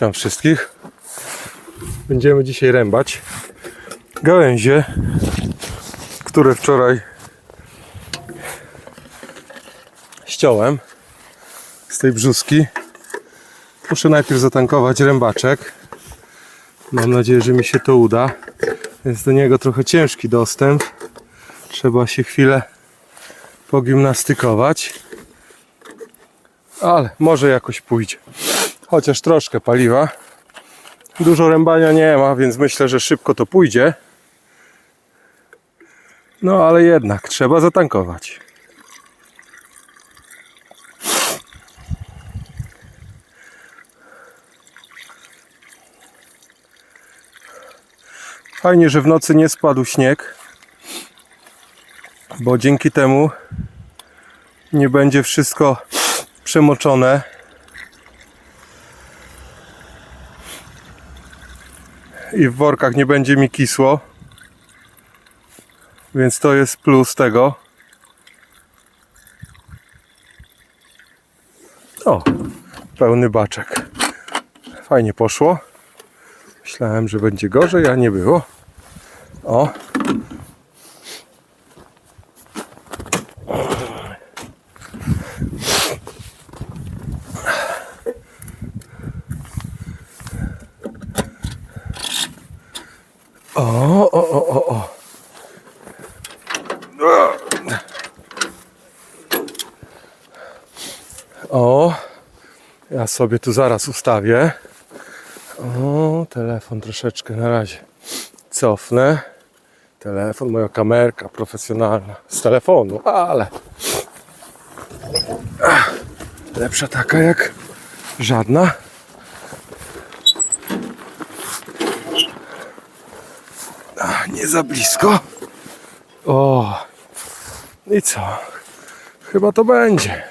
Witam wszystkich. Będziemy dzisiaj rębać gałęzie, które wczoraj ściąłem z tej brzuski. Muszę najpierw zatankować rębaczek. Mam nadzieję, że mi się to uda. Jest do niego trochę ciężki dostęp. Trzeba się chwilę pogimnastykować. Ale może jakoś pójdzie. Chociaż troszkę paliwa. Dużo rębania nie ma, więc myślę, że szybko to pójdzie. No ale jednak trzeba zatankować. Fajnie, że w nocy nie spadł śnieg, bo dzięki temu nie będzie wszystko przemoczone. I w workach nie będzie mi kisło. Więc to jest plus tego. O, pełny baczek. Fajnie poszło. Myślałem, że będzie gorzej, a nie było. O. sobie tu zaraz ustawię. O, telefon troszeczkę na razie cofnę. Telefon, moja kamerka profesjonalna z telefonu, ale Ach, lepsza taka jak żadna. Ach, nie za blisko. O, i co? Chyba to będzie.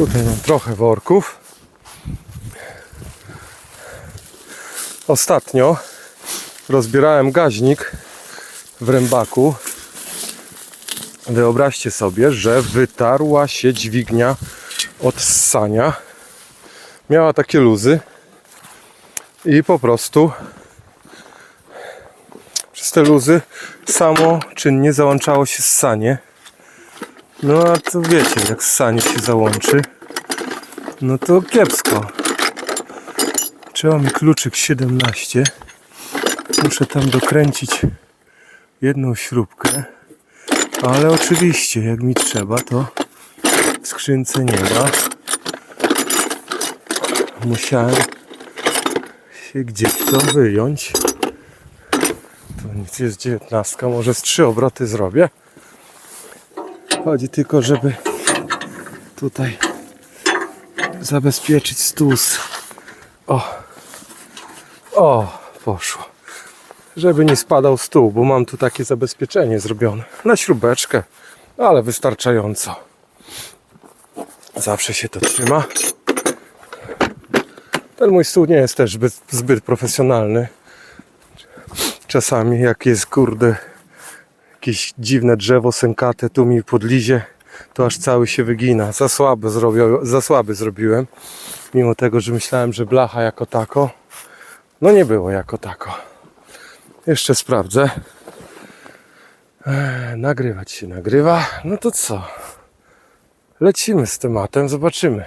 Tutaj mam trochę worków. Ostatnio rozbierałem gaźnik w rębaku. Wyobraźcie sobie, że wytarła się dźwignia od ssania. Miała takie luzy i po prostu przez te luzy samo czynnie załączało się ssanie. No a to wiecie, jak ssanie się załączy, no to kiepsko. Trzeba mi kluczyk 17. Muszę tam dokręcić jedną śrubkę. Ale oczywiście, jak mi trzeba, to w skrzynce nie ma. Musiałem się gdzieś to wyjąć. To nic jest 19, może z trzy obroty zrobię. Chodzi tylko, żeby tutaj zabezpieczyć z- O, o, poszło. Żeby nie spadał stół, bo mam tu takie zabezpieczenie zrobione na śrubeczkę, ale wystarczająco. Zawsze się to trzyma. Ten mój stół nie jest też zbyt, zbyt profesjonalny. Czasami jak jest kurde jakieś dziwne drzewo sękate tu mi podlizie, to aż cały się wygina. Za słaby, zrobił, za słaby zrobiłem. Mimo tego, że myślałem, że blacha jako tako. No nie było jako tako. Jeszcze sprawdzę. Nagrywać się nagrywa. No to co? Lecimy z tematem, zobaczymy.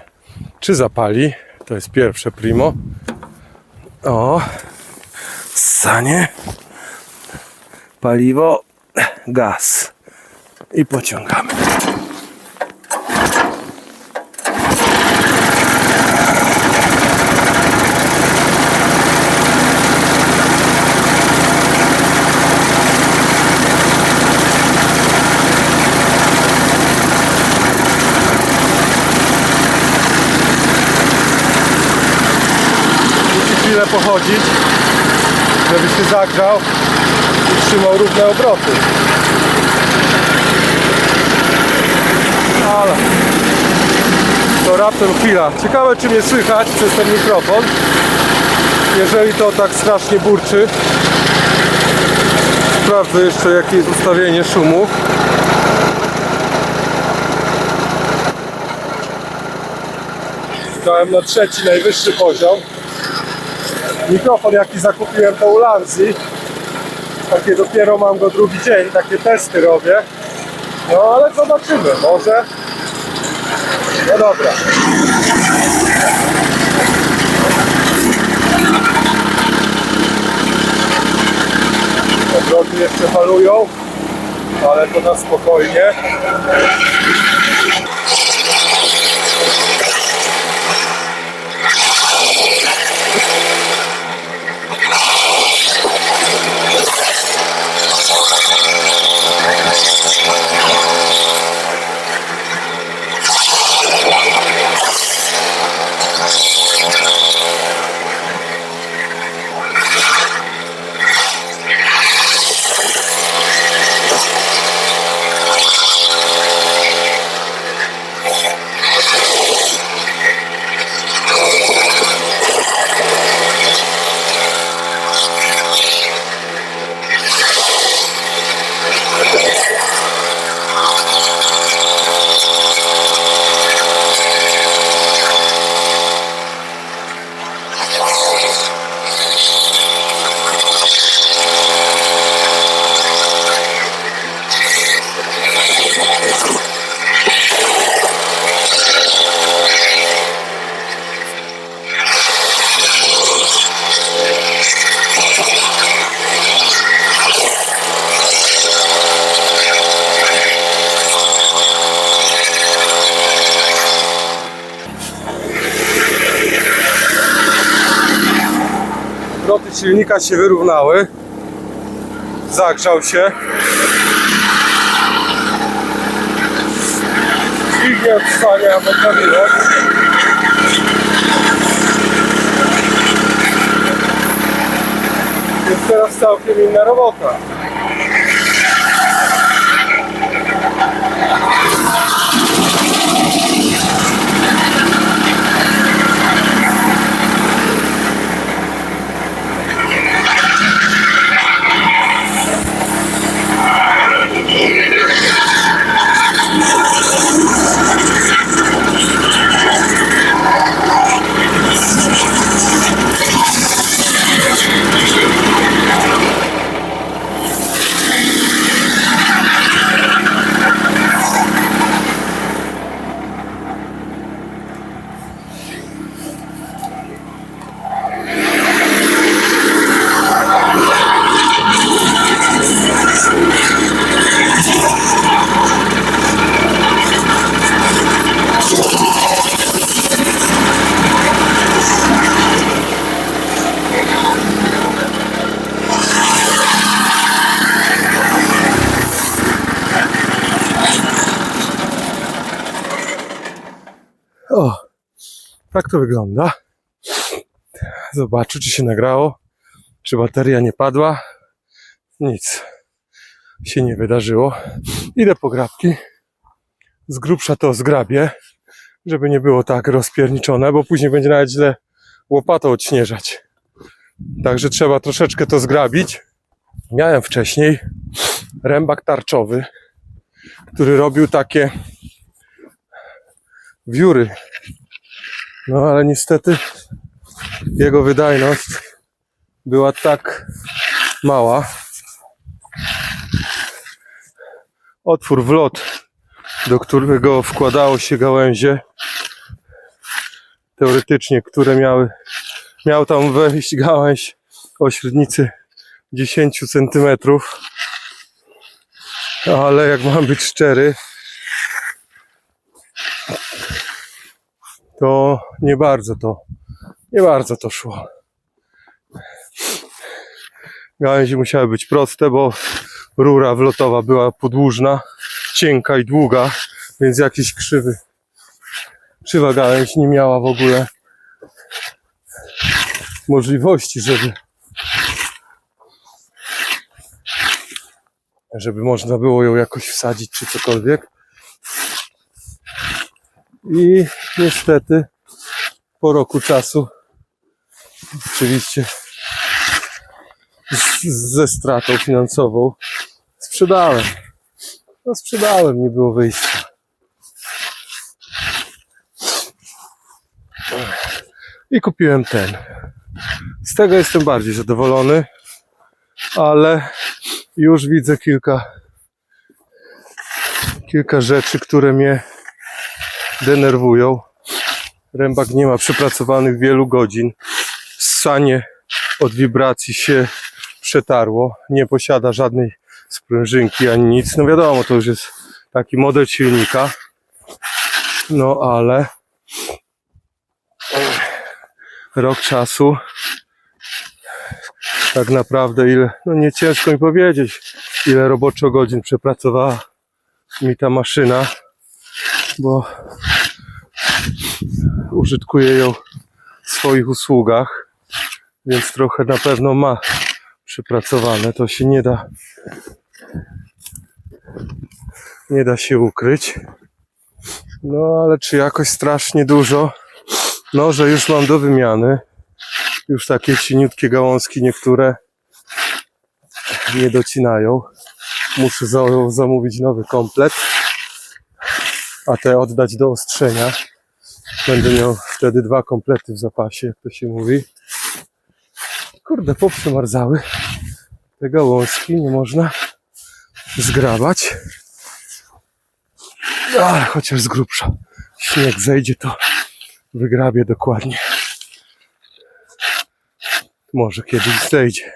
Czy zapali? To jest pierwsze primo. O, sanie, paliwo, gaz i pociągamy. Chwilę pochodzić, żeby się zagrzał utrzymał równe obroty. Ale to raptem chwila. Ciekawe czy mnie słychać przez ten mikrofon. Jeżeli to tak strasznie burczy. Sprawdzę jeszcze jakie jest ustawienie szumu. Dałem na trzeci najwyższy poziom. Mikrofon jaki zakupiłem to u Lanzi takie dopiero mam go drugi dzień, takie testy robię. No ale zobaczymy, może. No dobra. Obroty jeszcze falują, ale to na spokojnie. Obroty silnika się wyrównały. Zagrzał się. Dźwignię odstania naprawiłem. Jest teraz całkiem inna robota. O, tak to wygląda. Zobaczę, czy się nagrało, czy bateria nie padła. Nic się nie wydarzyło. Idę po grabki. Z grubsza to zgrabię, żeby nie było tak rozpierniczone, bo później będzie nawet źle łopatą odśnieżać. Także trzeba troszeczkę to zgrabić. Miałem wcześniej rębak tarczowy, który robił takie wióry. No ale niestety jego wydajność była tak mała. Otwór w lot, do którego wkładało się gałęzie, teoretycznie, które miały, miał tam wejść gałęź o średnicy 10 centymetrów. Ale jak mam być szczery, to nie bardzo to, nie bardzo to szło. Gałęzie musiały być proste, bo rura wlotowa była podłużna, cienka i długa, więc jakiś krzywy, krzywa gałęź nie miała w ogóle możliwości, żeby żeby można było ją jakoś wsadzić czy cokolwiek. I niestety po roku czasu, oczywiście z, ze stratą finansową, sprzedałem. No sprzedałem, nie było wyjścia. I kupiłem ten. Z tego jestem bardziej zadowolony, ale już widzę kilka, kilka rzeczy, które mnie denerwują. Rębak nie ma przepracowanych wielu godzin. Ssanie od wibracji się przetarło. Nie posiada żadnej sprężynki ani nic. No wiadomo, to już jest taki model silnika. No ale rok czasu tak naprawdę ile, no nie ciężko mi powiedzieć, ile roboczo godzin przepracowała mi ta maszyna, bo użytkuję ją w swoich usługach, więc trochę na pewno ma przepracowane, to się nie da nie da się ukryć. No ale czy jakoś strasznie dużo? No, że już mam do wymiany. Już takie cieniutkie gałązki niektóre nie docinają. Muszę za zamówić nowy komplet, a te oddać do ostrzenia. Będę miał wtedy dwa komplety w zapasie, jak to się mówi. Kurde, poprzymarzały te gałązki, nie można zgrabać. Ale chociaż z grubsza. Śnieg zejdzie, to wygrabię dokładnie. Może kiedyś zejdzie.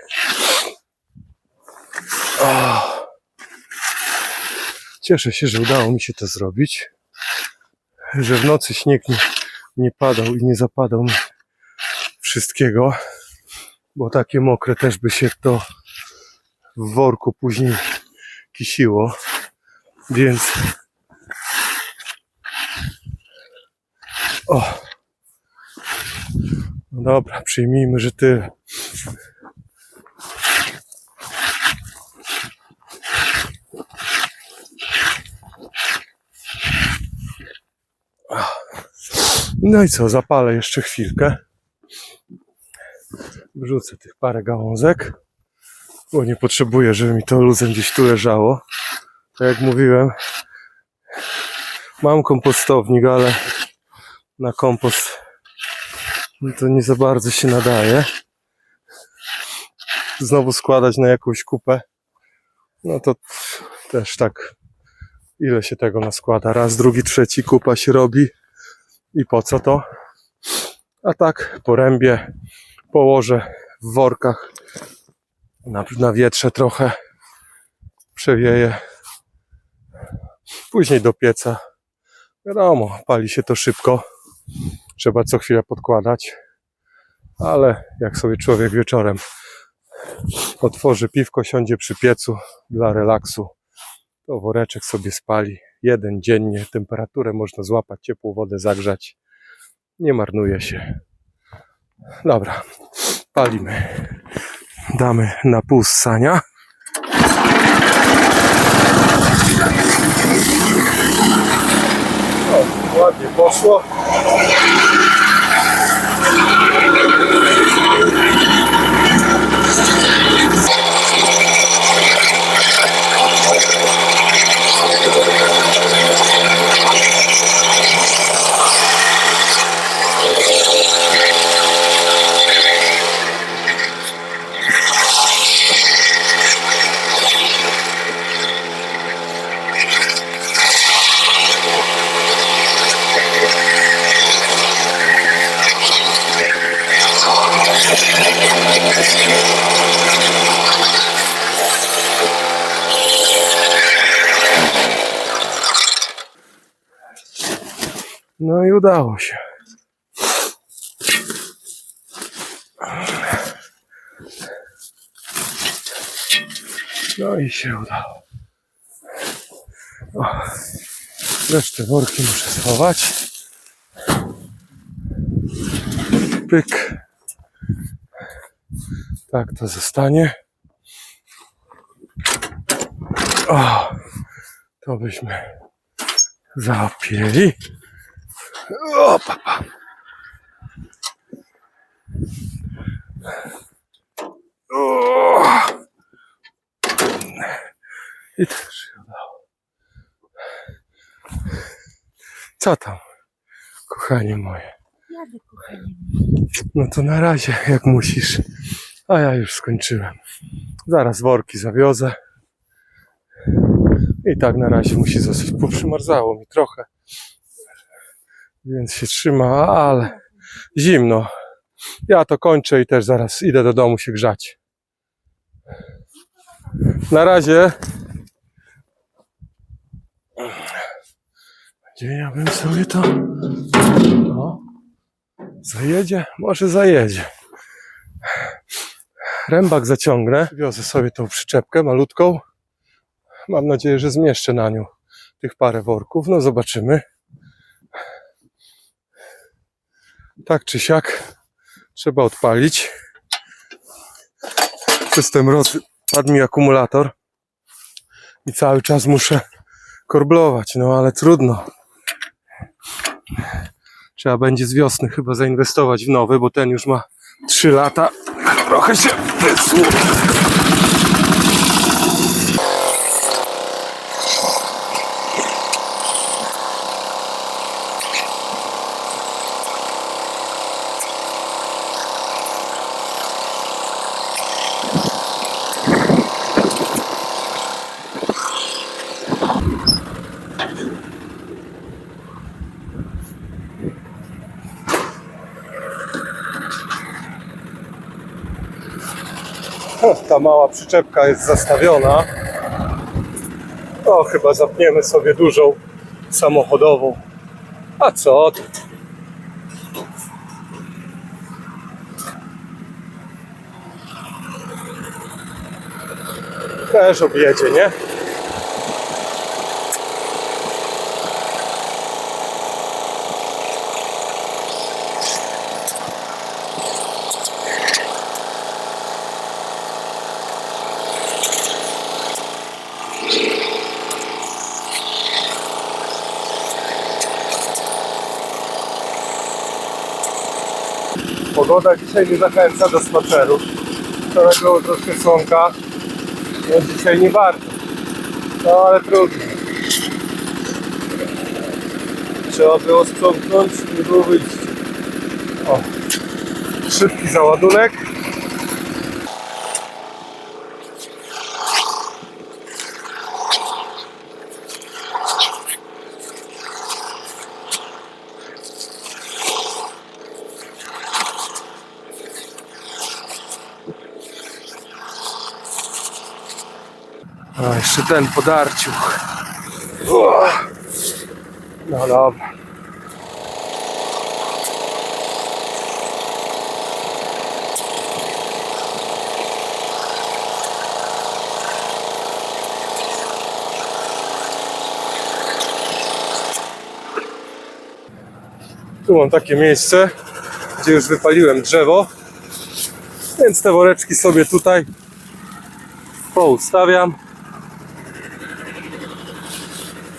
O. Cieszę się, że udało mi się to zrobić. Że w nocy śnieg nie, nie padał i nie zapadał mi wszystkiego. Bo takie mokre też by się to w worku później kisiło. Więc O. No dobra, przyjmijmy, że tyle. No i co, zapalę jeszcze chwilkę. Wrzucę tych parę gałązek, bo nie potrzebuję, żeby mi to luzem gdzieś tu leżało. Tak jak mówiłem, mam kompostownik, ale na kompost to nie za bardzo się nadaje. Znowu składać na jakąś kupę, no to też tak ile się tego naskłada. Raz, drugi, trzeci kupa się robi i po co to? A tak porębię, położę w workach na, na wietrze trochę, przewieję, później do pieca. Wiadomo, pali się to szybko trzeba co chwilę podkładać. Ale jak sobie człowiek wieczorem otworzy piwko, siądzie przy piecu dla relaksu, to woreczek sobie spali. Jeden dziennie, temperaturę można złapać, ciepłą wodę zagrzać. Nie marnuje się. Dobra, palimy. Damy na pół ssania. O, ładnie poszło. No i udało się. No i się udało. O, resztę worki muszę schować. Pyk. Tak to zostanie. O, to byśmy zapięli. O, papa. O. I też się udało. Co tam, kochanie moje? No to na razie, jak musisz. A ja już skończyłem. Zaraz worki zawiozę. I tak na razie musi zostać. Poprzymarzało mi trochę. Więc się trzyma, ale zimno. Ja to kończę i też zaraz idę do domu się grzać. Na razie. Gdzie ja bym sobie to. O, zajedzie? Może zajedzie. Rębak zaciągnę. Wiozę sobie tą przyczepkę malutką. Mam nadzieję, że zmieszczę na nią tych parę worków. No zobaczymy. Tak czy siak trzeba odpalić. Przez ten mroz padł mi akumulator i cały czas muszę korblować, no ale trudno. Trzeba będzie z wiosny chyba zainwestować w nowy, bo ten już ma 3 lata. Trochę się wysłuch. Mała przyczepka jest zastawiona. O, chyba zapniemy sobie dużą samochodową. A co? Też objedzie, nie? Pogoda dzisiaj nie zachęca do spaceru. Wczoraj było troszkę słonka, no dzisiaj nie bardzo. No ale trudno. Trzeba było sprzątnąć, nie było wyjścia. O, szybki załadunek. A jeszcze ten podarciu. No dobra. Tu mam takie miejsce, gdzie już wypaliłem drzewo, więc te woreczki sobie tutaj poustawiam.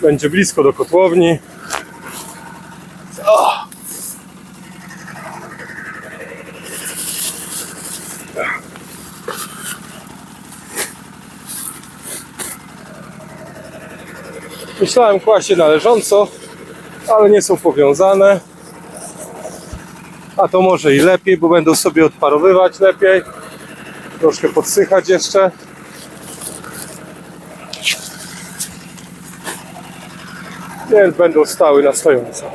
Będzie blisko do kotłowni. O! Myślałem kłaść je należąco, ale nie są powiązane. A to może i lepiej, bo będą sobie odparowywać lepiej. Troszkę podsychać jeszcze. Więc będą stały na stojąco.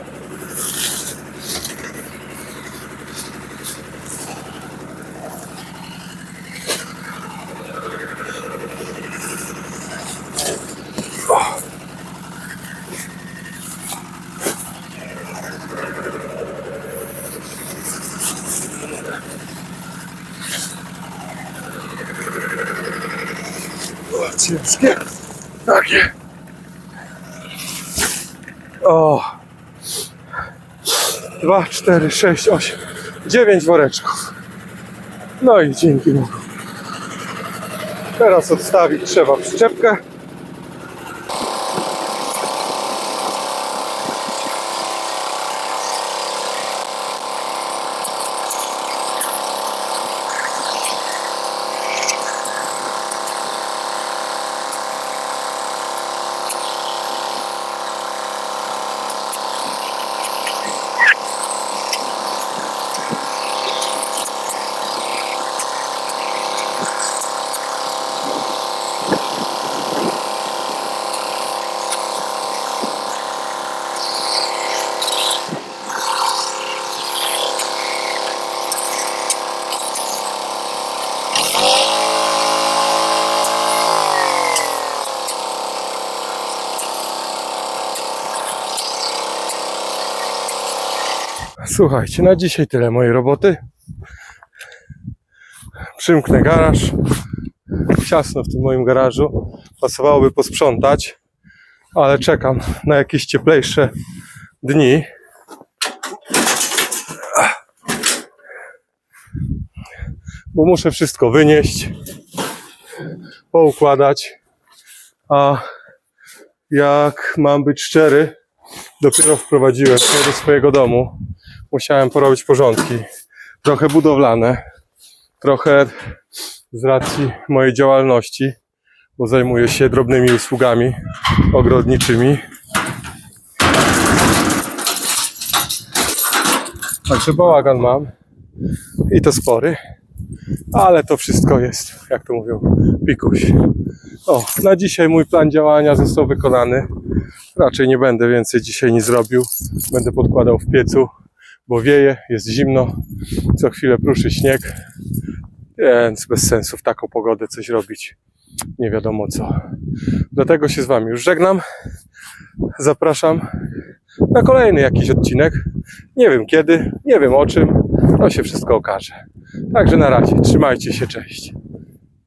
4, 6, 8, 9 woreczków. No i dzięki Bogu. Teraz odstawić trzeba przyczepkę. Słuchajcie, na dzisiaj tyle mojej roboty. Przymknę garaż. Ciasno w tym moim garażu. Pasowałoby posprzątać, ale czekam na jakieś cieplejsze dni. Bo muszę wszystko wynieść, poukładać. A jak mam być szczery, dopiero wprowadziłem się do swojego domu. Musiałem porobić porządki. Trochę budowlane, trochę z racji mojej działalności, bo zajmuję się drobnymi usługami ogrodniczymi. Także bałagan mam i to spory, ale to wszystko jest, jak to mówią, pikuś. O, na dzisiaj mój plan działania został wykonany. Raczej nie będę więcej dzisiaj nic zrobił. Będę podkładał w piecu, bo wieje, jest zimno, co chwilę pruszy śnieg, więc bez sensu w taką pogodę coś robić. Nie wiadomo co. Dlatego się z Wami już żegnam. Zapraszam na kolejny jakiś odcinek. Nie wiem kiedy, nie wiem o czym. To się wszystko okaże. Także na razie. Trzymajcie się, cześć.